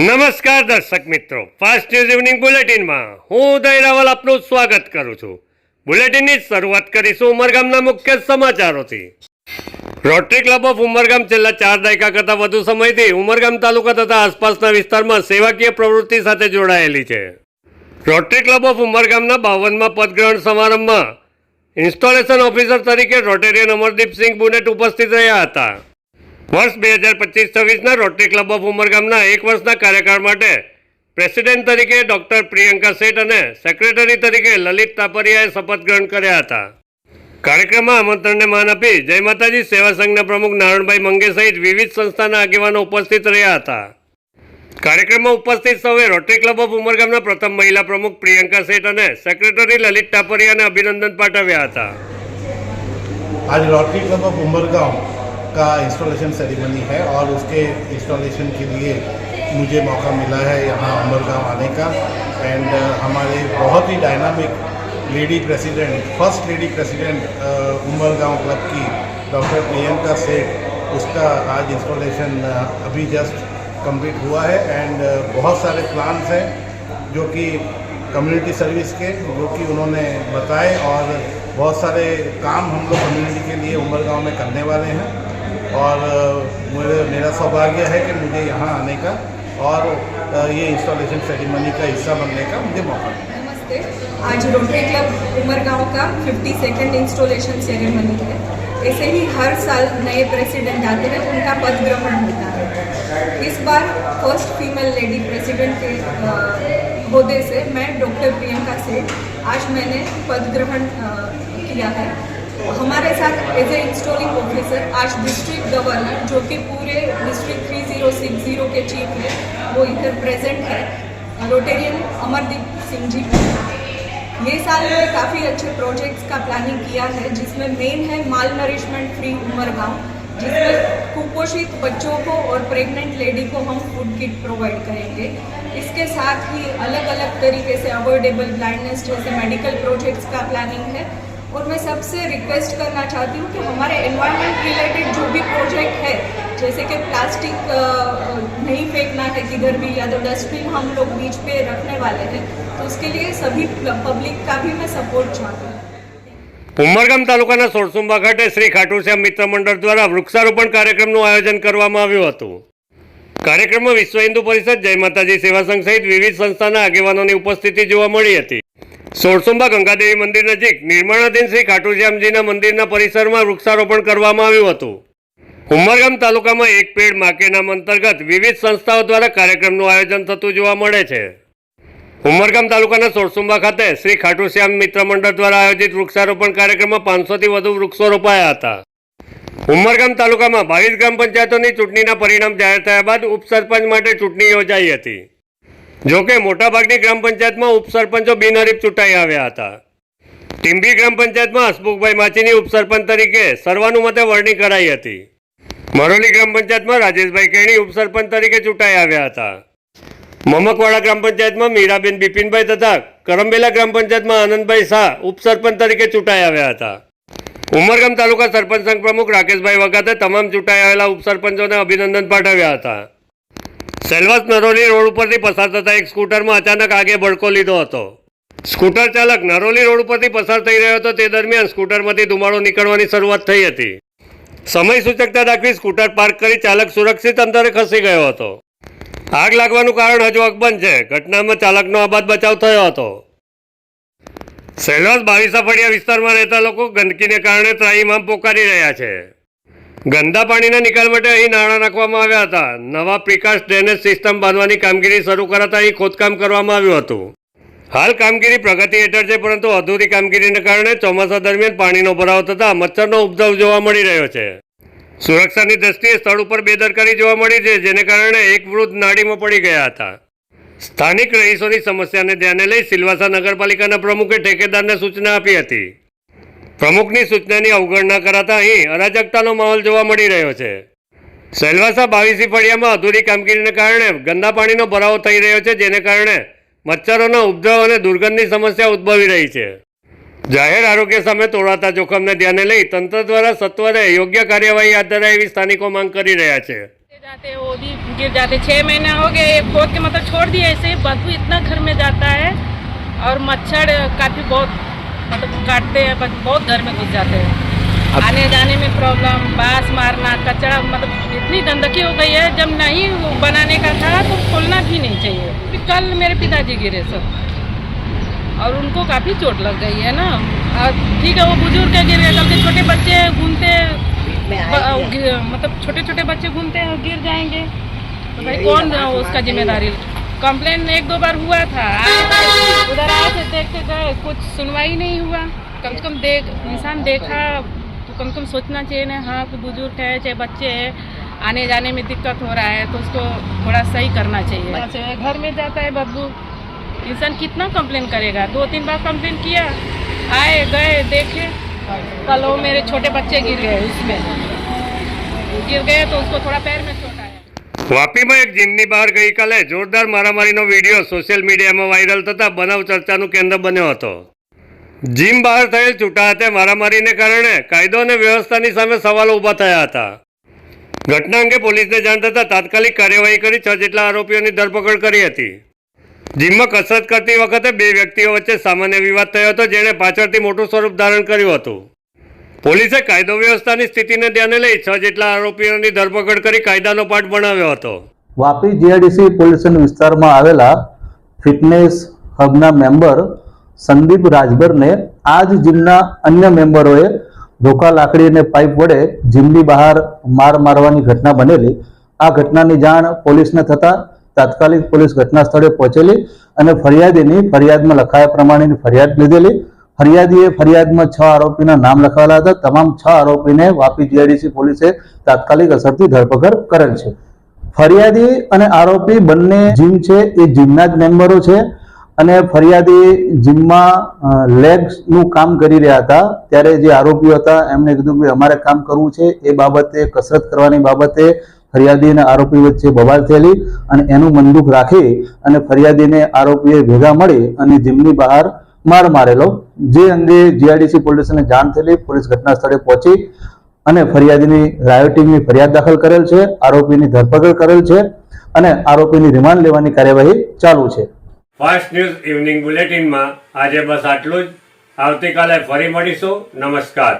નમસ્કાર દર્શક મિત્રો. ફાસ્ટ ન્યૂઝ ઇવનિંગ બુલેટિનમાં હું ઉદય રાવલ આપનું સ્વાગત કરું છું. બુલેટિનની શરૂઆત કરીશું ઉમરગામના મુખ્ય સમાચારોથી. રોટરી ક્લબ ઓફ ઉમરગામ છેલ્લા ચાર દાયકા કરતાં વધુ સમયથી ઉમરગામ તાલુકા તથા આસપાસના વિસ્તારમાં સેવાકીય પ્રવૃત્તિ સાથે જોડાયેલી છે. રોટરી ક્લબ ઓફ ઉમરગામના બાવનમાં પદગ્રહણ સમારંભમાં ઇન્સ્ટોલેશન ઓફિસર તરીકે રોટેરિયન અમરદીપસિંહ બુનેટ ઉપસ્થિત રહ્યા હતા. વર્ષ બે હજાર પચીસ છવ્વીસના રોટરી ક્લબ ઓફ ઉમરગામના એક વર્ષના કાર્યકાળ માટે પ્રેસિડેન્ટ તરીકે ડોક્ટર પ્રિયંકા શેઠ અને સેક્રેટરી તરીકે લલિત તાપરિયાએ શપથ ગ્રહણ કર્યા હતા. કાર્યક્રમમાં આમંત્રણને માન આપી જય માતાજી સેવા સંઘના પ્રમુખ નારણભાઈ મંગે સહિત વિવિધ સંસ્થાના આગેવાનો ઉપસ્થિત રહ્યા હતા. કાર્યક્રમમાં ઉપસ્થિત સૌએ રોટરી ક્લબ ઓફ ઉમરગામના પ્રથમ મહિલા પ્રમુખ પ્રિયંકા શેઠ અને સેક્રેટરી લલિત ટાપરિયાને અભિનંદન પાઠવ્યા હતા. આજ રોટરી ક્લબ ઓફ ઉમરગામ का इंस्टॉलेशन सेरेमनी है और उसके इंस्टॉलेशन के लिए मुझे मौका मिला है यहाँ उमरगांव आने का। एंड हमारे बहुत ही dynamic lady president first lady president Umargam club की डॉक्टर प्रियंका सेठ, उसका आज इंस्टॉलेशन अभी जस्ट कंप्लीट हुआ है। एंड बहुत सारे प्लान्स हैं जो कि कम्युनिटी सर्विस के, जो कि उन्होंने बताए और बहुत सारे काम हम लोग कम्युनिटी के लिए उमरगांव में करने वाले हैं। और मुझे, मेरा सौभाग्य है कि मुझे यहाँ आने का और ये इंस्टॉलेशन सेरेमनी का हिस्सा बनने का मुझे मौका नमस्ते। आज रोटरी क्लब उमरगांव का 52nd इंस्टॉलेशन सेरेमनी है। ऐसे ही हर साल नए प्रेसिडेंट आते हैं, उनका पद ग्रहण होता है। इस बार फ़र्स्ट फीमेल लेडी प्रेसिडेंट के होदे से मैं डॉक्टर प्रियंका सेठ आज मैंने पद ग्रहण किया है। हमारे साथ एज ए इंस्टॉलिंग ऑफिसर आज डिस्ट्रिक्ट गवर्नर जो कि पूरे डिस्ट्रिक्ट 3060 के चीफ है, वो इधर प्रेजेंट है। रोटेरियन अमरदीप सिंह जी ये साल में काफ़ी अच्छे प्रोजेक्ट्स का प्लानिंग किया है, जिसमें मेन है माल नरिशमेंट फ्री उमर गाँव, जिसमें कुपोषित बच्चों को और प्रेग्नेंट लेडी को हम फ़ूड किट प्रोवाइड करेंगे। इसके साथ ही अलग अलग तरीके से अवॉइडेबल ब्लाइंडनेस जैसे मेडिकल प्रोजेक्ट्स का प्लानिंग है। और मैं सबसे रिक्वेस्ट करना चाहती हूँ कि हमारे एनवायरनमेंट रिलेटेड जो भी प्रोजेक्ट है जैसे कि प्लास्टिक अ, नहीं फेंकना है किधर भी या तो डस्टबिन हम लोग बीच पे रखने वाले हैं तो उसके लिए सभी पब्लिक का भी मैं सपोर्ट चाहती हूँ ઉમરગામ તાલુકાના સોળસુંબા ખાતે શ્રી ખાટુશ્યામ મિત્ર મંડળ દ્વારા વૃક્ષારોપણ કાર્યક્રમનું આયોજન કરવામાં આવ્યું હતું કાર્યક્રમમાં વિશ્વ હિન્દુ પરિષદ જય માતાજી સેવા સંઘ સહિત વિવિધ સંસ્થાના આગેવાનોની ઉપસ્થિતિ જોવા મળી હતી સોળસુંબા ગંગાદેવી મંદિર નજીક નિર્માણાધીન શ્રી ખાટુશ્યામજીના મંદિરના પરિસરમાં વૃક્ષારોપણ કરવામાં આવ્યું હતું. ઉમરગામ તાલુકામાં એક પેડ માકે નામ અંતર્ગત વિવિધ સંસ્થાઓ દ્વારા કાર્યક્રમનું આયોજન થતું જોવા મળે છે. ઉમરગામ તાલુકાના સોરસુંબા ખાતે શ્રી ખાટુશ્યામ મિત્ર મંડળ દ્વારા આયોજિત વૃક્ષારોપણ કાર્યક્રમમાં પાંચસોથી વધુ વૃક્ષો રોપાયા હતા. ઉમરગામ તાલુકામાં બાવીસ ગ્રામ પંચાયતોની ચૂંટણીના પરિણામ જાહેર થયા બાદ ઉપસરપંચ માટે ચૂંટણી યોજાઈ હતી. જોકે મોટાભાગની ગ્રામ પંચાયતમાં ઉપસરપંચો બિનહરીફ ચૂંટાઈ આવ્યા હતા. ટીમ્બી ગ્રામ પંચાયતમાં હસમુખભાઈ માચીની ઉપસરપંચ તરીકે સર્વાનુમતે વરણી કરાઈ હતી. મરોલી ગ્રામ પંચાયતમાં રાજેશભાઈ કેણી ઉપસરપંચ તરીકે ચૂંટાઈ આવ્યા હતા. મમકવાડા ગ્રામ પંચાયતમાં મીરાબેન બિપિનભાઈ તથા કરંબેલા ગ્રામ પંચાયતમાં આનંદભાઈ શાહ ઉપસરપંચ તરીકે ચૂંટાઈ આવ્યા હતા. ઉમરગામ તાલુકા સરપંચ સંઘ પ્રમુખ રાકેશભાઈ વગાતે તમામ ચૂંટાઈ આવેલા ઉપસરપંચોને અભિનંદન પાઠવ્યા હતા. સેલવાસ નરોલી રોડ ઉપરથી પસાર થતા એક સ્કૂટરમાં અચાનક આગે ભડકો લીધો હતો. સ્કૂટર ચાલક નરોલી રોડ ઉપરથી પસાર થઈ રહ્યો હતો તે દરમિયાન સ્કૂટરમાંથી ધુમાડો નીકળવાની શરૂઆત થઈ હતી. સમય સૂચકતા દાખવી સ્કૂટર પાર્ક કરી ચાલક સુરક્ષિત અંતરે ખસી ગયો હતો. આગ લાગવાનું કારણ હજુ અકબંધ છે. ઘટનામાં ચાલકનો આબાદ બચાવ થયો હતો. સેલવાસ બાવીસા ફળિયા વિસ્તારમાં રહેતા લોકો ગંદકીને કારણે ત્રાહીમામ પોકારી રહ્યા છે. ગંદા પાણીના નિકાલ માટે અહીં નાણાં નાખવામાં આવ્યા હતા. નવા પ્રિકાશ ડ્રેનેજ સિસ્ટમ બાંધવાની કામગીરી શરૂ કરાતા અહીં ખોદકામ કરવામાં આવ્યું હતું. હાલ કામગીરી પ્રગતિ હેઠળ છે, પરંતુ અધૂરી કામગીરીને કારણે ચોમાસા દરમિયાન પાણીનો ભરાવ થતાં મચ્છરનો ઉપદ્રવ જોવા મળી રહ્યો છે. સુરક્ષાની દ્રષ્ટિએ સ્થળ ઉપર બેદરકારી જોવા મળી છે, જેને કારણે એક વૃદ્ધ નાડીમાં પડી ગયા હતા. સ્થાનિક રહીશોની સમસ્યાને ધ્યાને લઈ સિલવાસા નગરપાલિકાના પ્રમુખે ઠેકેદારને સૂચના આપી હતી. પ્રમુખની સૂચનાની અવગણના કરાતા અહીં અરાજકતાનો માહોલ જોવા મળી રહ્યો છે સેલવાસા બાવીસી ફળિયામાં અધૂરી કામગીરીને કારણે ગંદા પાણીનો ભરાવો થઈ રહ્યો છે જેને કારણે મચ્છરોના ઉપદ્રવ અને દુર્ગંધની સમસ્યા ઉદ્ભવી રહી છે જાહેર આરોગ્ય સામે તોડાતા જોખમને ધ્યાને લઈ તંત્ર દ્વારા સત્વરે યોગ્ય કાર્યવાહી હાથ ધરાય એવી સ્થાનિકો માંગ કરી રહ્યા છે जाते हैं वो भी गिर जाते छः महीना हो गए एक खोद के मतलब छोड़ दिए ऐसे ही बदबू इतना घर में जाता है और मच्छर काफ़ी बहुत मतलब काटते हैं बस बहुत घर में घुस जाते हैं। आने जाने में प्रॉब्लम बाँस मारना कचरा मतलब इतनी गंदगी हो गई है जब नहीं बनाने का था तो खोलना भी नहीं चाहिए। कल मेरे पिताजी गिरे सब। और उनको काफ़ी चोट लग गई है ना। और ठीक है वो बुज़ुर्ग है गिर गए कल छोटे बच्चे घूमते मतलब छोटे छोटे बच्चे घूमते हैं और गिर जाएँगे। तो भाई कौन उसका ज़िम्मेदारी? कंप्लेन एक दो बार हुआ था। उधर आए थे देखते गए कुछ सुनवाई नहीं हुआ। कम से कम देख इंसान देखा तो कम से कम सोचना चाहिए ना हाँ कोई बुज़ुर्ग है चाहे बच्चे हैं आने जाने में दिक्कत हो रहा है तो उसको थोड़ा सही करना चाहिए। अच्छा, घर में जाता है बब्बू। इंसान कितना कंप्लेन करेगा? दो तीन बार कंप्लेन किया आए गए देखे। कल वो मेरे छोटे बच्चे गिर गए उसमें। गिर गए तो उसको थोड़ा पैर में चोट आया વાપીમાં એક જીમની બહાર ગઈકાલે જોરદાર મારામારીનો વીડિયો સોશિયલ મીડિયામાં વાયરલ થતાં બનાવ ચર્ચાનું કેન્દ્ર બન્યો હતો. જીમ બહાર થયેલ છૂટાહાતે મારામારીને કારણે કાયદો અને વ્યવસ્થાની સામે સવાલો ઊભા થયા હતા. ઘટના અંગે પોલીસને જાણ થતાં તાત્કાલિક કાર્યવાહી કરી છ જેટલા આરોપીઓની ધરપકડ કરી હતી. જીમમાં કસરત કરતી વખતે બે વ્યક્તિઓ વચ્ચે સામાન્ય વિવાદ થયો હતો, જેણે પાછળથી મોટું સ્વરૂપ ધારણ કર્યું હતું. પોલીસે કાયદો વ્યવસ્થાની સ્થિતિને ધ્યાને લઈ છ જેટલા આરોપીઓની ધરપકડ કરી કાયદાનો પાઠ બનાવ્યો હતો. વાપી જીઆઈડીસી પોલીસ વિસ્તારમાં આવેલા ફિટનેસ હબના મેમ્બર સંદીપ રાજભરને આ જ જીમના અન્ય મેમ્બરોએ ધોકા, લાકડી અને પાઇપ વડે જીમની બહાર માર મારવાની ઘટના બનેલી. આ ઘટનાની જાણ પોલીસને થતાં તાત્કાલિક પોલીસ ઘટના સ્થળે પહોંચેલી અને ફરિયાદીની ફરિયાદમાં લખાયા પ્રમાણેની ફરિયાદ લીધેલી. ફરિયાદીએ ફરિયાદમાં છ આરોપીના નામ લખાવેલા હતા. તમામ છ આરોપીને વાપી જીઆઈડીસી પોલીસે તાત્કાલિક અસરથી ધરપકડ કરેલ છે. ફરિયાદી અને આરોપી બંને જીમ છે. એ જીમના જ મેમ્બરો છે અને ફરિયાદી જીમમાં લેગ્સનું કામ કરી રહ્યા હતા. ત્યારે જે આરોપીઓ હતા, એમણે કીધું કે અમારે કામ કરવું છે. એ બાબતે, કસરત કરવાની બાબતે ફરિયાદી અને આરોપી વચ્ચે બબાલ થયેલી અને એનું મંદુક રાખી અને ફરિયાદીને આરોપીએ ભેગા મળી અને જીમની બહાર માર મારેલો. જે અંગે જીઆઈડીસી પોલીસને જાણ થયેલી પોલીસ ઘટના સ્થળે પહોંચી અને ફરિયાદીની રાયોટિંગની ફરિયાદ દાખલ કરેલ છે, આરોપીની ધરપકડ કરેલ છે અને આરોપીની રિમાન્ડ લેવાની કાર્યવાહી ચાલુ છે. ફાસ્ટ ન્યૂઝ ઇવનિંગ બુલેટિનમાં આજે બસ આટલું જ. આવતીકાલે ફરી મળીશું. નમસ્કાર.